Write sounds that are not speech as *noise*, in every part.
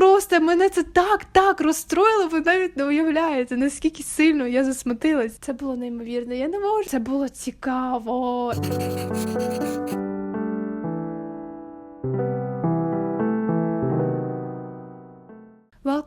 просто мене це так, так розстроїло, ви навіть не уявляєте, наскільки сильно я засмутилась. Це було неймовірно. Я не можу. Це було цікаво.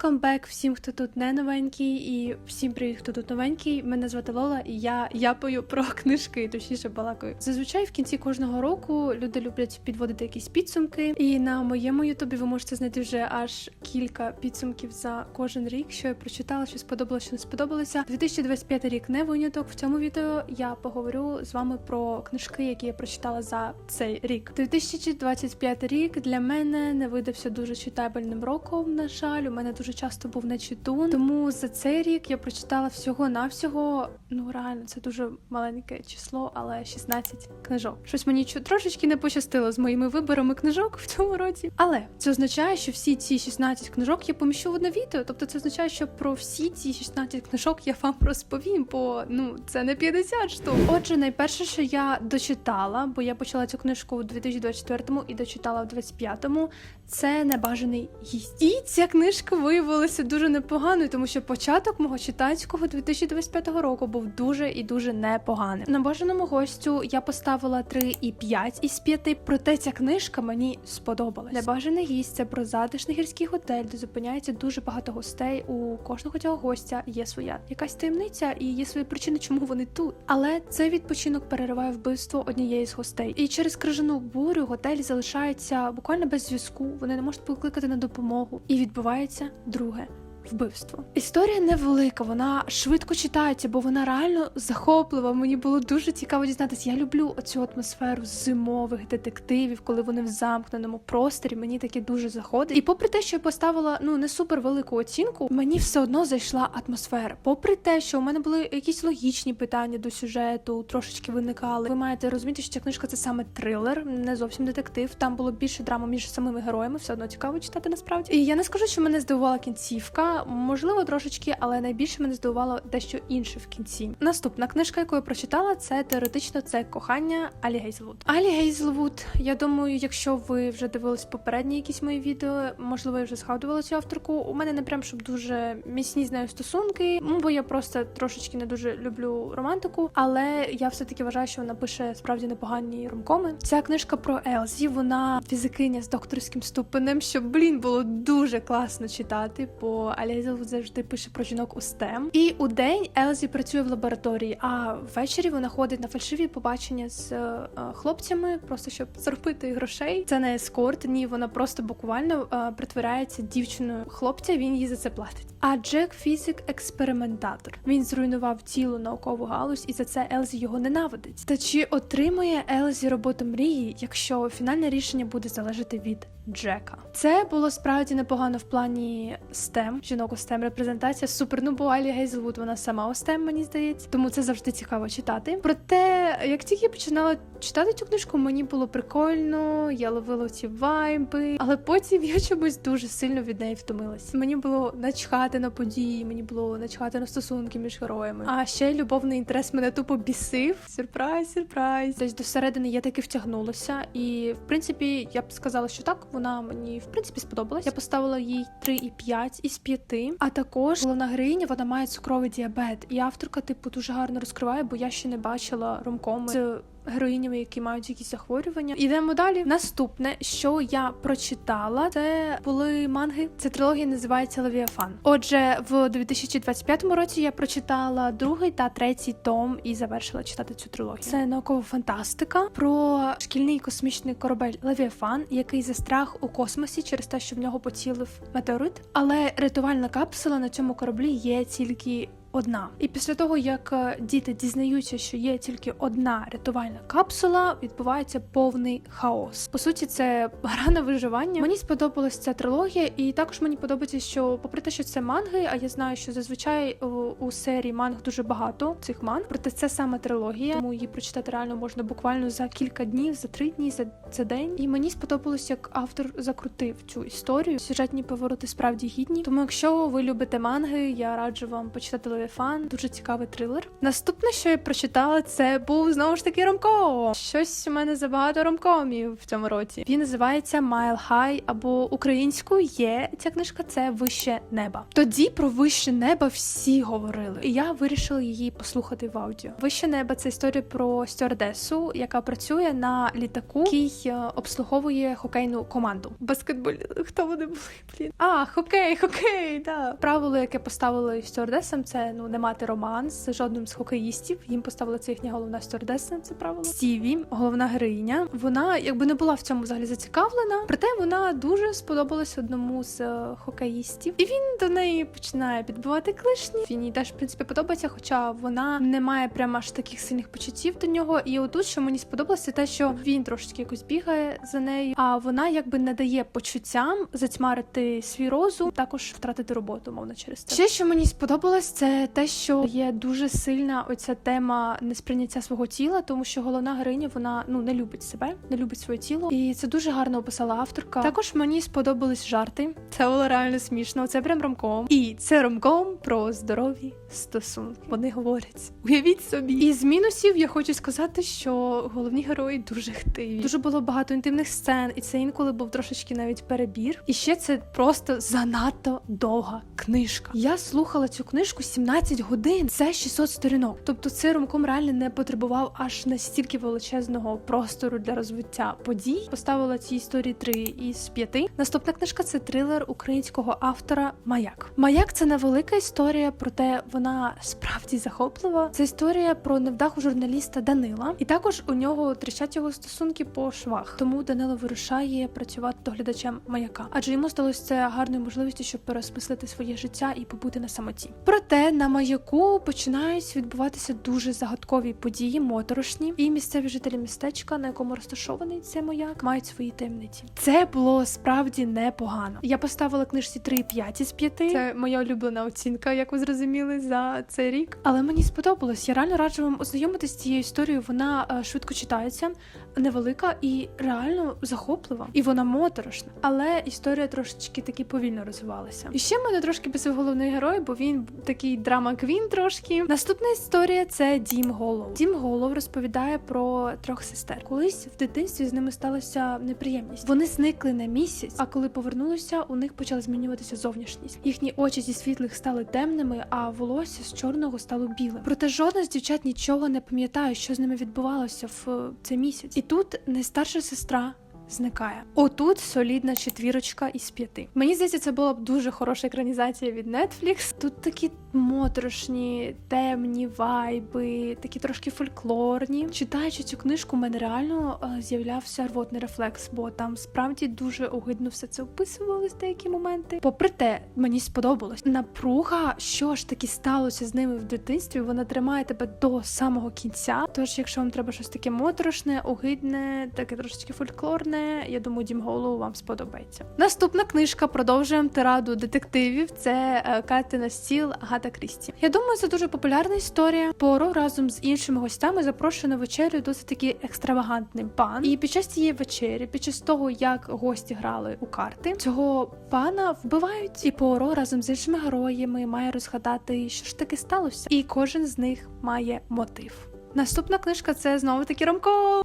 Welcome back всім, хто тут не новенький, і всім привіт, хто тут новенький. Мене звати Лола, і я япаю про *laughs* книжки, точніше балакаю. Зазвичай в кінці кожного року люди люблять підводити якісь підсумки. І на моєму ютубі ви можете знайти вже аж кілька підсумків за кожен рік, що я прочитала, що сподобалося, що не сподобалося. 2025 рік не виняток. В цьому відео я поговорю з вами про книжки, які я прочитала за цей рік. 2025 рік для мене не видався дуже читабельним роком. На жаль, у мене дуже часто був на нечитун, тому за цей рік я прочитала всього навсього. Ну реально, це дуже маленьке число, але 16 книжок. Щось мені трошечки не пощастило з моїми виборами книжок в цьому році. Але це означає, що всі ці 16 книжок я поміщу в одне відео. Тобто це означає, що про всі ці 16 книжок я вам розповім, бо ну це не 50 штук. Отже, найперше, що я дочитала, бо я почала цю книжку у 2024-му і дочитала в 25-му, це небажаний гість. І ця книжка виявилася дуже непоганою, тому що початок мого читацького 2025 року був дуже і дуже непоганим. Небажаному гостю я поставила 3,5 із 5, проте ця книжка мені сподобалась. Небажаний гість це про затишний гірський готель, де зупиняється дуже багато гостей. У кожного цього гостя є своя якась таємниця і є свої причини, чому вони тут. Але цей відпочинок перериває вбивство однієї з гостей. І через крижану бурю готель залишається буквально без зв'язку. Вони не можуть покликати на допомогу. І відбувається друге. Вбивство. Історія невелика, вона швидко читається, бо вона реально захоплива. Мені було дуже цікаво дізнатися. Я люблю цю атмосферу зимових детективів, коли вони в замкненому просторі. Мені таке дуже заходить. І попри те, що я поставила ну не супер велику оцінку, мені все одно зайшла атмосфера. Попри те, що у мене були якісь логічні питання до сюжету, трошечки виникали. Ви маєте розуміти, що ця книжка це саме трилер, не зовсім детектив. Там було більше драми між самими героями, все одно цікаво читати насправді. І я не скажу, що мене здивувала кінцівка. Можливо, трошечки, але найбільше мене здивувало дещо інше в кінці. Наступна книжка, яку я прочитала, це теоретично це кохання Алі Гейзлвуд. Алі Гейзлвуд, я думаю, якщо ви вже дивились попередні якісь мої відео, можливо, я вже згадувала цю авторку. У мене не прям щоб дуже міцні з нею стосунки, ну, бо я просто трошечки не дуже люблю романтику, але я все таки вважаю, що вона пише справді непогані ромкоми. Ця книжка про Елзі, вона фізикиня з докторським ступенем, що блін було дуже класно читати, бо Алі завжди пише про жінок у STEM. І у день Елзі працює в лабораторії, а ввечері вона ходить на фальшиві побачення з е, хлопцями, просто щоб заробити грошей. Це не ескорт, ні, вона просто буквально е, притворяється дівчиною хлопця. Він їй за це платить. А Джек фізик експериментатор. Він зруйнував цілу наукову галузь, і за це Елзі його ненавидить. Та чи отримує Елзі роботу мрії, якщо фінальне рішення буде залежати від Джека? Це було справді непогано в плані STEM, жінок у STEM репрезентація супер. Ну бо Алі Гейзелвуд, вона сама у STEM, мені здається, тому це завжди цікаво читати. Проте, як тільки починала читати цю книжку, мені було прикольно, я ловила ці вайби, але потім я чомусь дуже сильно від неї втомилась. Мені було начхати на події, мені було начхати на стосунки між героями. А ще любовний інтерес мене тупо бісив. Сюрприз, сюрприз. Десь до середини я таки втягнулася, і в принципі я б сказала, що так вона мені в принципі сподобалась. Я поставила їй 3,5 із 5. А також головна героїня вона має цукровий діабет, і авторка, типу, дуже гарно розкриває, бо я ще не бачила ромкоми з героїнями, які мають якісь захворювання. Ідемо далі. Наступне, що я прочитала, це були манги. Ця трилогія називається Левіафан. Отже, в 2025 році я прочитала другий та третій том і завершила читати цю трилогію. Це наукова фантастика про шкільний космічний корабель Левіафан, який застряг у космосі через те, що в нього поцілив метеорит. Але рятувальна капсула на цьому кораблі є тільки одна. І після того, як е, діти дізнаються, що є тільки одна рятувальна капсула, відбувається повний хаос. По суті, це гра на виживання. Мені сподобалась ця трилогія, і також мені подобається, що, попри те, що це манги, а я знаю, що зазвичай у, у серії манг дуже багато цих манг, проте це саме трилогія, тому її прочитати реально можна буквально за кілька днів, за три дні, за це день, і мені сподобалось, як автор закрутив цю історію. Сюжетні повороти справді гідні. Тому, якщо ви любите манги, я раджу вам почитати Левіафан. Дуже цікавий трилер. Наступне, що я прочитала, це був знову ж таки ромком. Щось у мене забагато ромкомів в цьому році. Він називається Mile High або українською є ця книжка. Це вище неба. Тоді про вище неба всі говорили, і я вирішила її послухати в аудіо. Вище неба це історія про стюардесу, яка працює на літаку, який е, обслуговує хокейну команду. Баскетболі, хто вони були? Блін. А, хокей, хокей, да. Правило, яке поставили стюардесам, це ну не мати романс з жодним з хокеїстів. Їм поставила це їхня головна стюардеса. Це правило. Стіві, головна героїня. Вона якби не була в цьому взагалі зацікавлена, проте вона дуже сподобалась одному з е, хокеїстів, і він до неї починає підбивати клишні. Він їй теж в принципі подобається, хоча вона не має прямо аж таких сильних почуттів до нього. І отут, що мені сподобалося, те, що він трошечки якось бігає за нею, а вона якби не дає почуттям затьмарити свій розум, також втратити роботу, мовно через це. Ще що мені сподобалось, це те, що є дуже сильна оця тема несприйняття свого тіла, тому що головна героїня вона ну не любить себе, не любить своє тіло, і це дуже гарно описала авторка. Також мені сподобались жарти. Це було реально смішно. Це прям ромком. І це ромком про здорові стосунки. Вони говорять, уявіть собі. І з мінусів я хочу сказати, що головні герої дуже хтиві. Дуже було багато інтимних сцен, і це інколи був трошечки навіть перебір. І ще це просто занадто довга книжка. Я слухала цю книжку 17 годин. Це 600 сторінок. Тобто цей ромком реально не потребував аж настільки величезного простору для розвиття подій. Поставила цій історії 3 із 5. Наступна книжка це трилер українського автора Маяк. Маяк це невелика історія, проте вона справді захоплива. Це історія про невдаху журналіста Данила, і також у нього тріщать його стосунки по швах. Тому Данило вирушає працювати доглядачем маяка, адже йому сталося це гарною можливістю, щоб переосмислити своє життя і побути на самоті. Проте на маяку починають відбуватися дуже загадкові події, моторошні, і місцеві жителі містечка, на якому розташований цей маяк, мають свої таємниці. Це було справді непогано. Я поставила книжці 3,5 із 5. Це моя улюблена оцінка, як ви зрозуміли, за цей рік. Але мені сподобалось. Я реально раджу вам ознайомитись з цією історією. Вона е, швидко читається, невелика і реально захоплива. І вона моторошна. Але історія трошечки таки повільно розвивалася. І ще мене трошки бісив головний герой, бо він такий драма квін трошки. Наступна історія це Дім Голов. Дім Голов розповідає про трьох сестер. Колись в дитинстві з ними сталася неприємність. Вони зникли на місяць, а коли повернулися, у них почала змінюватися зовнішність. Їхні очі зі світлих стали темними, а волосся з чорного стало білим. Проте жодна з дівчат нічого не пам'ятає, що з ними відбувалося в е, цей місяць. І тут найстарша сестра. Зникає отут солідна четвірочка із п'яти. Мені здається, це була б дуже хороша екранізація від Netflix. Тут такі моторошні, темні вайби, такі трошки фольклорні. Читаючи цю книжку, у мене реально е, з'являвся рвотний рефлекс, бо там справді дуже огидно все це описувалось деякі моменти. Попри те, мені сподобалось напруга, що ж таки сталося з ними в дитинстві. Вона тримає тебе до самого кінця. Тож, якщо вам треба щось таке моторошне, огидне, таке трошечки фольклорне, я думаю, дім голову вам сподобається. Наступна книжка продовжуємо тираду детективів. Це е, Катина стіл Агата Крісті. Я думаю, це дуже популярна історія. Поро разом з іншими гостями запрошує на вечерю досить таки екстравагантний пан. І під час цієї вечері, під час того, як гості грали у карти, цього пана вбивають, і Поро разом з іншими героями має розгадати, що ж таки сталося, і кожен з них має мотив. Наступна книжка це знову таки ромко.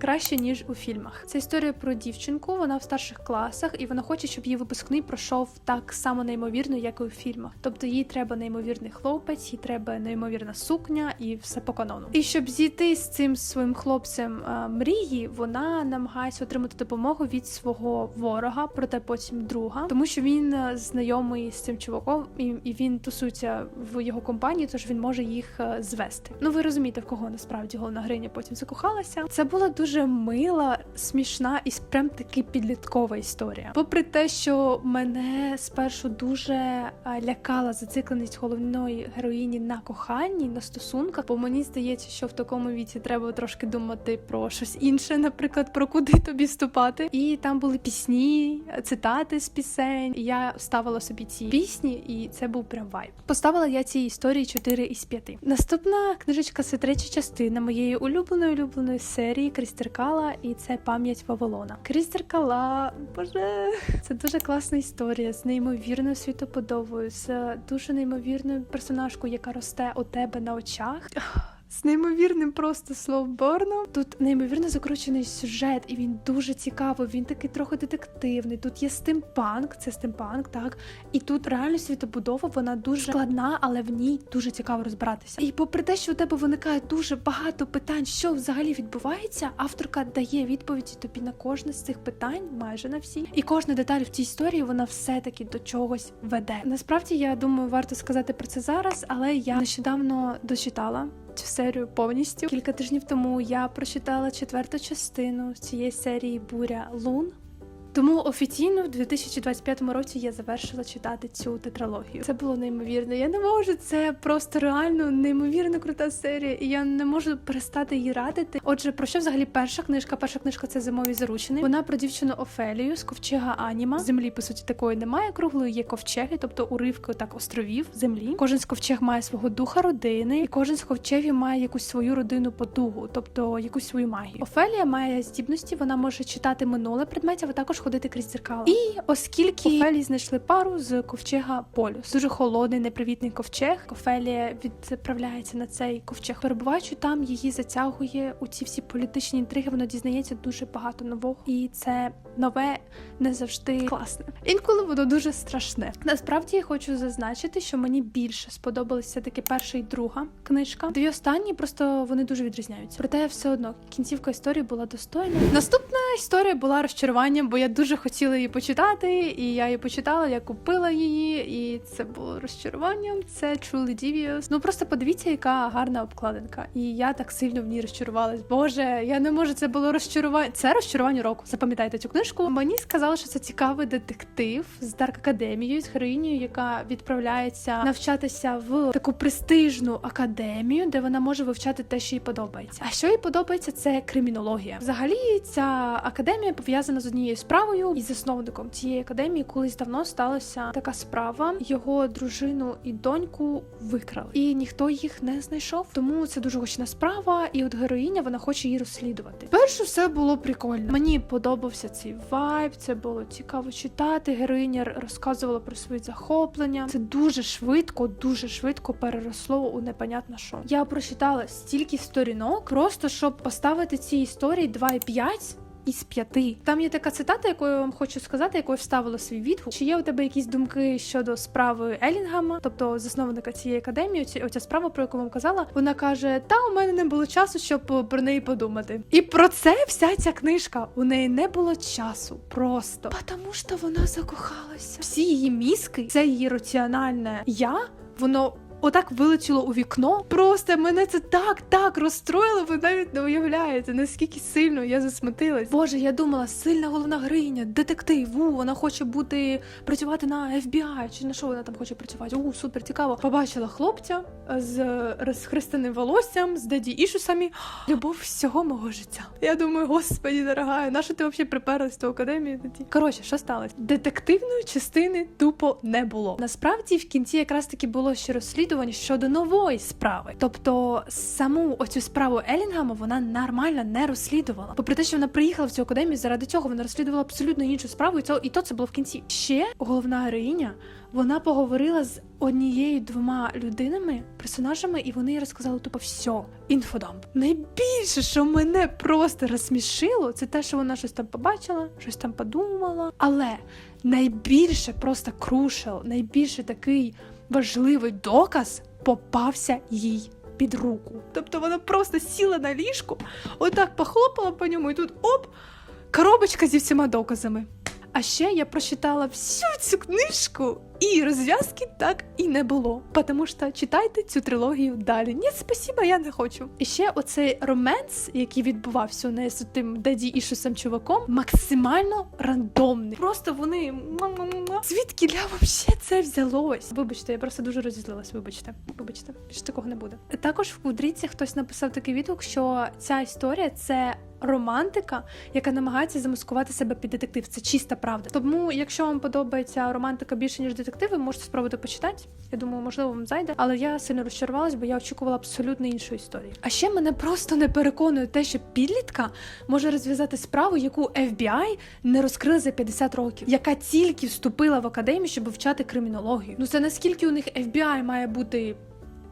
Краще ніж у фільмах. Це історія про дівчинку. Вона в старших класах, і вона хоче, щоб її випускний пройшов так само неймовірно, як і у фільмах. Тобто їй треба неймовірний хлопець, їй треба неймовірна сукня і все по канону. І щоб зійти з цим своїм хлопцем е, мрії, вона намагається отримати допомогу від свого ворога, проте потім друга, тому що він е, знайомий з цим чуваком, і, і він тусується в його компанії, тож він може їх е, звести. Ну ви розумієте, в кого насправді головна гриня потім закохалася. Це була дуже мила, смішна і прям таки підліткова історія. Попри те, що мене спершу дуже лякала зацикленість головної героїні на коханні, на стосунках, бо мені здається, що в такому віці треба трошки думати про щось інше, наприклад, про куди тобі ступати. І там були пісні, цитати з пісень. І я ставила собі ці пісні, і це був прям вайб. Поставила я цій історії 4 із 5. Наступна книжечка це третя частина моєї улюбленої улюбленої серії Крістал крізь і це пам'ять Вавилона. Крізь боже, це дуже класна історія з неймовірною світоподобою, з дуже неймовірною персонажкою, яка росте у тебе на очах. З неймовірним просто словборном. Тут неймовірно закручений сюжет, і він дуже цікавий. Він такий трохи детективний. Тут є стимпанк, це стимпанк, так. І тут реально світобудова, вона дуже складна, але в ній дуже цікаво розбиратися. І попри те, що у тебе виникає дуже багато питань, що взагалі відбувається, авторка дає відповіді тобі на кожне з цих питань, майже на всі. І кожна деталь в цій історії вона все-таки до чогось веде. Насправді я думаю, варто сказати про це зараз, але я нещодавно дочитала цю серію повністю. Кілька тижнів тому я прочитала четверту частину цієї серії Буря Лун. Тому офіційно в 2025 році я завершила читати цю тетралогію. Це було неймовірно. Я не можу. Це просто реально неймовірно крута серія, і я не можу перестати її радити. Отже, про що взагалі перша книжка? Перша книжка це зимові заручини. Вона про дівчину Офелію з ковчега Аніма. Землі по суті такої немає круглої, є ковчеги, тобто уривки так островів землі. Кожен з ковчег має свого духа родини, і кожен з ковчегів має якусь свою родину подугу, тобто якусь свою магію. Офелія має здібності, вона може читати минуле предметів, а також ходити крізь дзеркала. І оскільки Офелії знайшли пару з ковчега Полюс, дуже холодний, непривітний ковчег. Офелія відправляється на цей ковчег. Перебуваючи там, її затягує у ці всі політичні інтриги. Вона дізнається дуже багато нового, і це нове не завжди класне. Інколи воно дуже страшне. Насправді я хочу зазначити, що мені більше сподобалися таки перша і друга книжка. Дві останні просто вони дуже відрізняються. Проте все одно кінцівка історії була достойна. Наступна історія була розчаруванням, бо я дуже хотіла її почитати, і я її почитала, я купила її, і це було розчаруванням. Це Truly Devious. Ну просто подивіться, яка гарна обкладинка. І я так сильно в ній розчарувалась. Боже, я не можу. Це було розчарування. Це розчарування року. Запам'ятайте цю книжку. Мені сказали, що це цікавий детектив з Дарк Академією, з героїнею, яка відправляється навчатися в таку престижну академію, де вона може вивчати те, що їй подобається. А що їй подобається, це кримінологія. Взагалі, ця академія пов'язана з однією справою, і засновником цієї академії колись давно сталася така справа. Його дружину і доньку викрали, і ніхто їх не знайшов. Тому це дуже гучна справа. І от героїня вона хоче її розслідувати. Перше все було прикольно. Мені подобався цей вайб. Це було цікаво читати. Героїня розказувала про свої захоплення. Це дуже швидко, дуже швидко переросло у непонятно що. Я прочитала стільки сторінок, просто щоб поставити ці історії 2,5 із п'яти. Там є така цитата, яку я вам хочу сказати, якою вставила свій відгук. Чи є у тебе якісь думки щодо справи Елінгама, тобто засновника цієї академії? Оці- Оця справа, про яку вам казала, вона каже: Та у мене не було часу, щоб про неї подумати. І про це вся ця книжка. У неї не було часу. Просто тому що вона закохалася. Всі її мізки, це її раціональне я, воно. Отак вилетіло у вікно. Просто мене це так так розстроїло. Ви навіть не уявляєте, наскільки сильно я засмутилась. Боже, я думала, сильна головна героїня, детектив. У, вона хоче бути працювати на FBI, чи на що вона там хоче працювати? У, супер цікаво. Побачила хлопця з розхристаним волоссям, з деді ішусами. Любов всього мого життя. Я думаю, господі, дорога, на що ти взагалі приперлась до академії тоді? Коротше, що сталося? Детективної частини тупо не було. Насправді в кінці якраз таки було ще розслідування щодо нової справи. Тобто саму оцю справу Елінгама вона нормально не розслідувала. Попри те, що вона приїхала в цю академію, заради цього вона розслідувала абсолютно іншу справу, і то, і то це було в кінці. Ще головна героїня. Вона поговорила з однією двома людинами, персонажами, і вони їй розказали тупо все. Інфодамп. Найбільше, що мене просто розсмішило, це те, що вона щось там побачила, щось там подумала. Але найбільше просто крушел, найбільше такий важливий доказ попався їй під руку. Тобто вона просто сіла на ліжку, отак похлопала по ньому, і тут оп, коробочка зі всіма доказами. А ще я прочитала всю цю книжку, і розв'язки так і не було. Тому що читайте цю трилогію далі. Ні, спасіба, я не хочу. І ще оцей роменс, який відбувався у неї з тим деді ішусом чуваком, максимально рандомний. Просто вони звідки ля вообще це взялось? Вибачте, я просто дуже розізлилась. Вибачте, вибачте, більше такого не буде. Також в Кудріці хтось написав такий відгук, що ця історія це романтика, яка намагається замаскувати себе під детектив. Це чиста правда. Тому, якщо вам подобається романтика більше ніж детективи, можете спробувати почитати. Я думаю, можливо, вам зайде. Але я сильно розчарувалась, бо я очікувала абсолютно іншої історії. А ще мене просто не переконує те, що підлітка може розв'язати справу, яку FBI не розкрили за 50 років, яка тільки вступила в академію, щоб вивчати кримінологію. Ну це наскільки у них FBI має бути.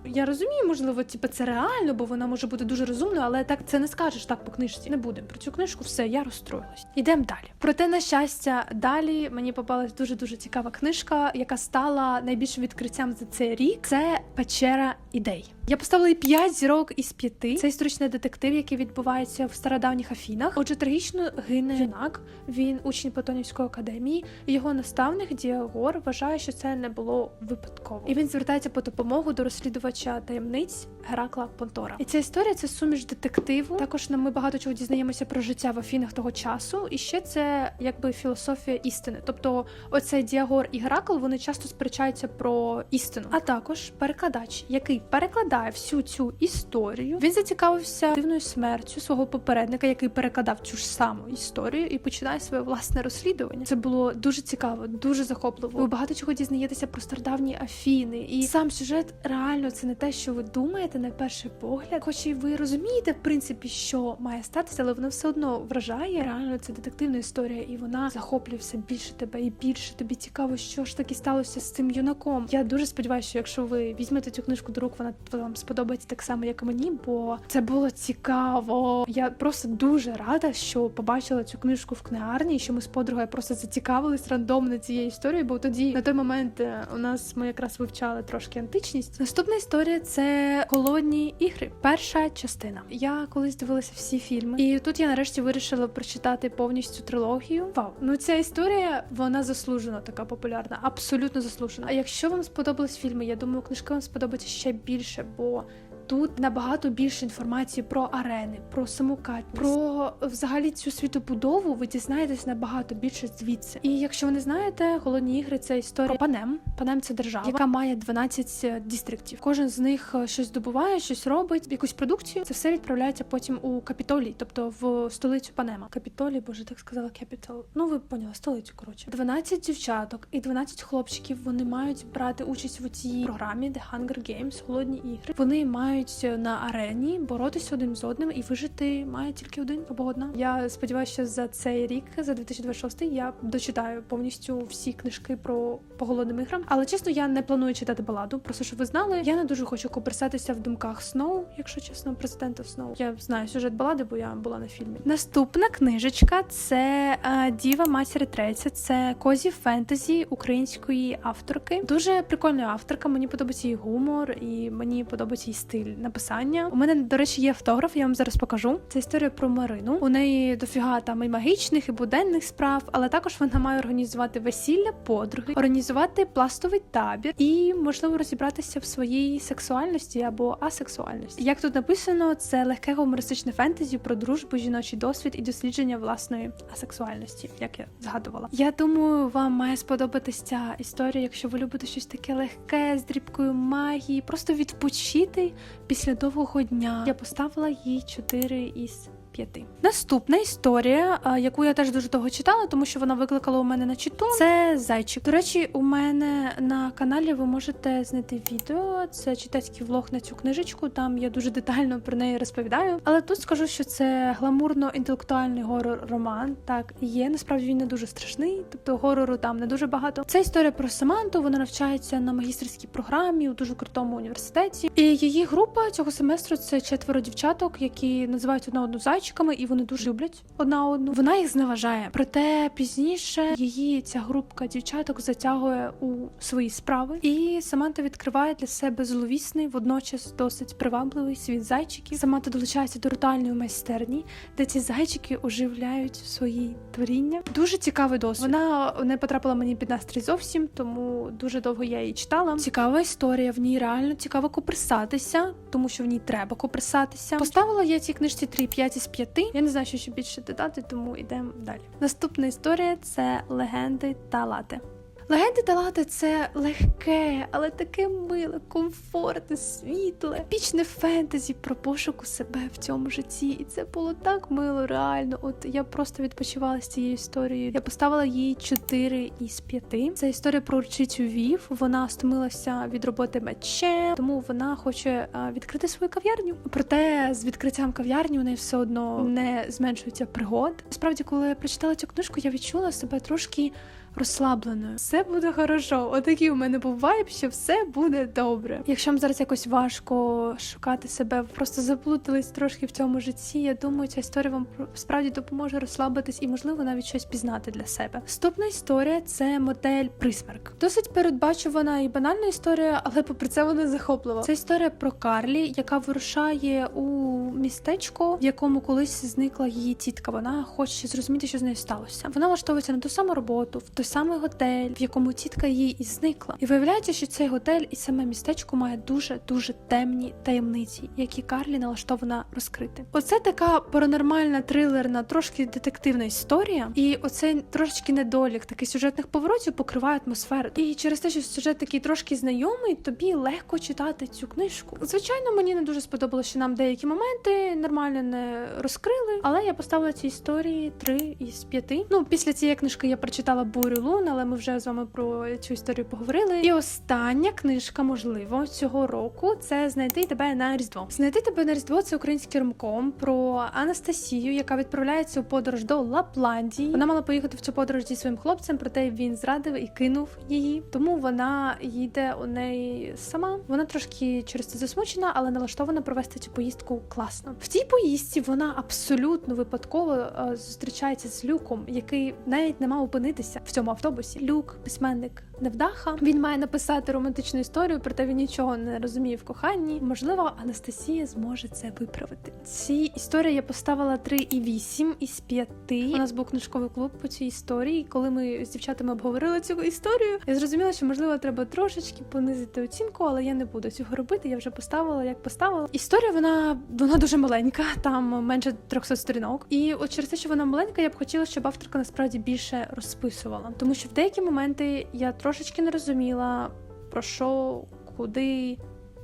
Я розумію, можливо, типу, це реально, бо вона може бути дуже розумною, але так це не скажеш так по книжці. Не будемо про цю книжку. Все, я розстроїлась. Йдемо далі. Проте, на щастя, далі мені попалась дуже дуже цікава книжка, яка стала найбільшим відкриттям за цей рік. Це печера ідей. Я поставила їй 5 зірок із 5. Це історичний детектив, який відбувається в стародавніх Афінах. Отже, трагічно гине юнак. Він учень Платонівської академії. Його наставник Діагор вважає, що це не було випадково. І він звертається по допомогу до розслідувача таємниць Геракла Понтора. І ця історія це суміш детективу. Також ми багато чого дізнаємося про життя в Афінах того часу. І ще це якби філософія істини. Тобто, оцей Діагор і Геракл вони часто сперечаються про істину. А також перекладач, який перекладає всю цю історію. Він зацікавився дивною смертю свого попередника, який перекладав цю ж саму історію, і починає своє власне розслідування. Це було дуже цікаво, дуже захопливо. Ви багато чого дізнаєтеся про стародавні Афіни, і сам сюжет реально це не те, що ви думаєте на перший погляд. Хоч і ви розумієте, в принципі, що має статися, але воно все одно вражає. Реально це детективна історія, і вона захоплює все більше тебе і більше. Тобі цікаво, що ж таки сталося з цим юнаком. Я дуже сподіваюся, що якщо ви візьмете цю книжку до рук, вона вам сподобається так само, як і мені, бо це було цікаво. Я просто дуже рада, що побачила цю книжку в книгарні, і що ми з подругою просто зацікавились рандомно цією історією, бо тоді на той момент е, у нас ми якраз вивчали трошки античність. Наступна історія це холодні ігри. Перша частина. Я колись дивилася всі фільми, і тут я нарешті вирішила прочитати повністю трилогію. Вау, ну ця історія вона заслужена, така популярна, абсолютно заслужена. А якщо вам сподобались фільми, я думаю, книжка вам сподобається ще більше, бо тут набагато більше інформації про арени, про саму Катніс, про взагалі цю світобудову. Ви дізнаєтесь набагато більше звідси. І якщо ви не знаєте, голодні ігри це історія про Панем. Панем це держава, яка має 12 дістріктів. Кожен з них е, щось здобуває, щось робить, якусь продукцію. Це все відправляється потім у Капітолій, тобто в столицю Панема. Капітолій, боже, так сказала Кепітал. Ну ви поняли, столицю. Коротше, 12 дівчаток і 12 хлопчиків. Вони мають брати участь в цій програмі The Hunger Games, голодні ігри. Вони мають на арені боротися один з одним і вижити має тільки один або одна. Я сподіваюся, що за цей рік, за 2026, я дочитаю повністю всі книжки про по голодним іграм. Але чесно, я не планую читати баладу. Просто щоб ви знали, я не дуже хочу коперсатися в думках Сноу, якщо чесно, президента Сноу. Я знаю сюжет балади, бо я була на фільмі. Наступна книжечка це е, Діва Матір Треця. Це козі фентезі української авторки. Дуже прикольна авторка. Мені подобається її гумор, і мені подобається її стиль написання. У мене, до речі, є автограф, я вам зараз покажу. Це історія про Марину. У неї дофіга там і магічних, і буденних справ, але також вона має організувати весілля подруги, організувати пластовий табір і, можливо, розібратися в своїй сексуальності або асексуальності. Як тут написано, це легке гумористичне фентезі про дружбу, жіночий досвід і дослідження власної асексуальності, як я згадувала. Я думаю, вам має сподобатися ця історія, якщо ви любите щось таке легке з дрібкою магії, просто відпочити після довгого дня. Я поставила їй 4 із 5. Наступна історія, яку я теж дуже довго читала, тому що вона викликала у мене на читу. Це зайчик. До речі, у мене на каналі ви можете знайти відео. Це читацький влог на цю книжечку. Там я дуже детально про неї розповідаю. Але тут скажу, що це гламурно-інтелектуальний горор-роман. Так є. Насправді він не дуже страшний, тобто горору там не дуже багато. Це історія про Саманту. Вона навчається на магістерській програмі у дуже крутому університеті. І її група цього семестру це четверо дівчаток, які називають одна одну зайчиками, і вони дуже люблять одна одну. Вона їх зневажає. Проте пізніше її ця групка дівчаток затягує у свої справи, і Саманта відкриває для себе зловісний, водночас досить привабливий світ зайчиків. Саманта долучається до ритуальної майстерні, де ці зайчики оживляють свої творіння. Дуже цікавий досвід. Вона не потрапила мені під настрій зовсім, тому дуже довго я її читала. Цікава історія. В ній реально цікаво копирсатися, тому що в ній треба копирсатися. Поставила я цій книжці 3,5 із 5. Я не знаю, що ще більше додати, тому йдемо далі. Наступна історія це легенди та лати. Легенди Далата це легке, але таке миле, комфортне, світле, епічне фентезі про пошуку себе в цьому житті. І це було так мило, реально. От я просто відпочивала з цією історією. Я поставила їй 4 із 5. Це історія про урчицю Вів. Вона стомилася від роботи мечем, тому вона хоче відкрити свою кав'ярню. Проте з відкриттям кав'ярні у неї все одно не зменшується пригод. Справді, коли я прочитала цю книжку, я відчула себе трошки розслабленою. Все буде хорошо. Отакий у мене був вайб, що все буде добре. Якщо вам зараз якось важко шукати себе, просто заплутались трошки в цьому житті. Я думаю, ця історія вам справді допоможе розслабитись і, можливо, навіть щось пізнати для себе. Наступна історія це модель Присмерк. Досить передбачувана і банальна історія, але попри це вона захоплива. Це історія про Карлі, яка вирушає у містечко, в якому колись зникла її тітка. Вона хоче зрозуміти, що з нею сталося. Вона влаштовується на ту саму роботу, в той самий готель, якому тітка її і зникла. І виявляється, що цей готель і саме містечко має дуже дуже темні таємниці, які Карлі налаштована розкрити. Оце така паранормальна, трилерна, трошки детективна історія. І оцей трошечки недолік таких сюжетних поворотів покриває атмосферу. І через те, що сюжет такий трошки знайомий, тобі легко читати цю книжку. Звичайно, мені не дуже сподобалося, що нам деякі моменти нормально не розкрили, але я поставила цій історії 3 із 5. Ну, після цієї книжки я прочитала бурю лун, але ми вже з вами про цю історію поговорили. І остання книжка, можливо, цього року це знайти тебе на різдво. Знайти тебе на різдво це український ромком про Анастасію, яка відправляється у подорож до Лапландії. Вона мала поїхати в цю подорож зі своїм хлопцем, проте він зрадив і кинув її. Тому вона їде у неї сама. Вона трошки через це засмучена, але налаштована провести цю поїздку класно. В цій поїздці вона абсолютно випадково е, зустрічається з люком, який навіть не мав опинитися в цьому автобусі. Люк, письменник невдаха. Він має написати романтичну історію, проте він нічого не розуміє в коханні. Можливо, Анастасія зможе це виправити. Цій історії я поставила 3,8 із 5. У нас був книжковий клуб по цій історії. Коли ми з дівчатами обговорили цю історію, я зрозуміла, що можливо треба трошечки понизити оцінку, але я не буду цього робити. Я вже поставила, як поставила. Історія вона вона дуже маленька, там менше 300 сторінок. І от через те, що вона маленька, я б хотіла, щоб авторка насправді більше розписувала, тому що в деякі моменти я трошечки не розуміла про що, куди.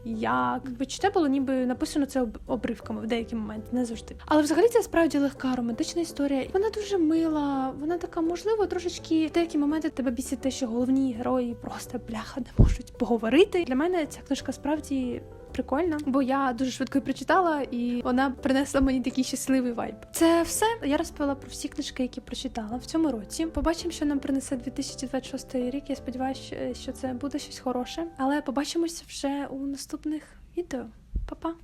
Як відчуття було ніби написано це обривками в деякі моменти, не завжди. Але взагалі це справді легка романтична історія. Вона дуже мила. Вона така, можливо, трошечки в деякі моменти тебе бісить те, що головні герої просто бляха не можуть поговорити. Для мене ця книжка справді. Прикольна, бо я дуже швидко прочитала, і вона принесла мені такий щасливий вайб. Це все. Я розповіла про всі книжки, які прочитала в цьому році. Побачимо, що нам принесе 2026 рік. Я сподіваюся, що це буде щось хороше. Але побачимося вже у наступних відео. Па-па!